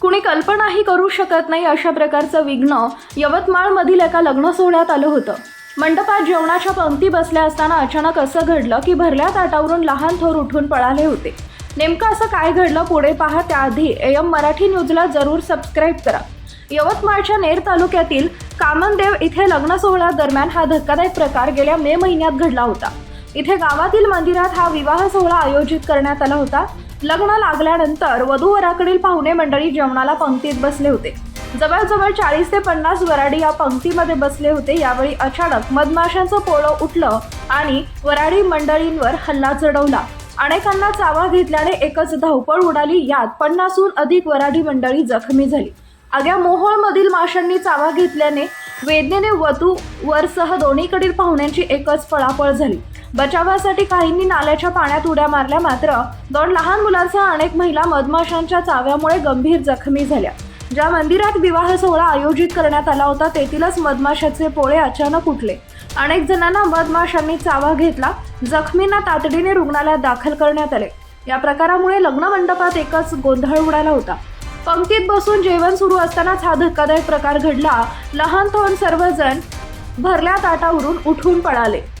कुणी कल्पनाही करू शकत नाही अशा प्रकारचं विघ्न यवतमाळमधील एका लग्न सोहळ्यात आलं होतं. मंडपात जेवणाच्या पंक्ती बसल्या असताना अचानक असं घडलं की भरल्या ताटावरून लहान थोर उठून पळाले होते. नेमकं असं काय घडलं पुढे पहा. त्याआधी एम मराठी न्यूजला जरूर सबस्क्राईब करा. यवतमाळच्या नेर तालुक्यातील कामनदेव इथे लग्न सोहळ्या दरम्यान हा धक्कादायक प्रकार गेल्या मे महिन्यात घडला होता. इथे गावातील मंदिरात हा विवाह सोहळा आयोजित करण्यात आला होता. लग्न लागल्यानंतर वधूवराकडील पाहुणे मंडळी जेवणाला पंक्तीत बसले होते. जवळजवळ चाळीस ते पन्नास वराडी या पंक्तीमध्ये बसले होते. यावेळी अचानक मधमाशांचं पोळं उठलं आणि वराडी मंडळींवर हल्ला चढवला. अनेकांना चावा घेतल्याने एकच धावपळ उडाली. यात पन्नासहून अधिक वराडी मंडळी जखमी झाली. आग्या मोहोळमधील माशांनी चावा घेतल्याने वेदनेने वधू वरसह दोन्हीकडील पाहुण्यांची एकच पळापळ झाली. बचावासाठी काहींनी नाल्याच्या पाण्यात उड्या मारल्या मात्र दोन लहान मुलांसह अनेक महिला मधमाशांच्या चाव्यामुळे गंभीर जखमी झाल्या. ज्या मंदिरात विवाह सोहळा आयोजित करण्यात आला होता तेथीलच मधमाशाचे पोळे अचानक उठले. अनेक जणांना मधमाशांनी चावा घेतला. जखमींना तातडीने रुग्णालयात दाखल करण्यात आले. या प्रकारामुळे लग्न मंडपात एकच गोंधळ उडाला होता. पंक्तीत बसून जेवण सुरू असतानाच हा धक्कादायक प्रकार घडला. लहान थोन सर्वजण भरल्या ताटावरून उठून पळाले.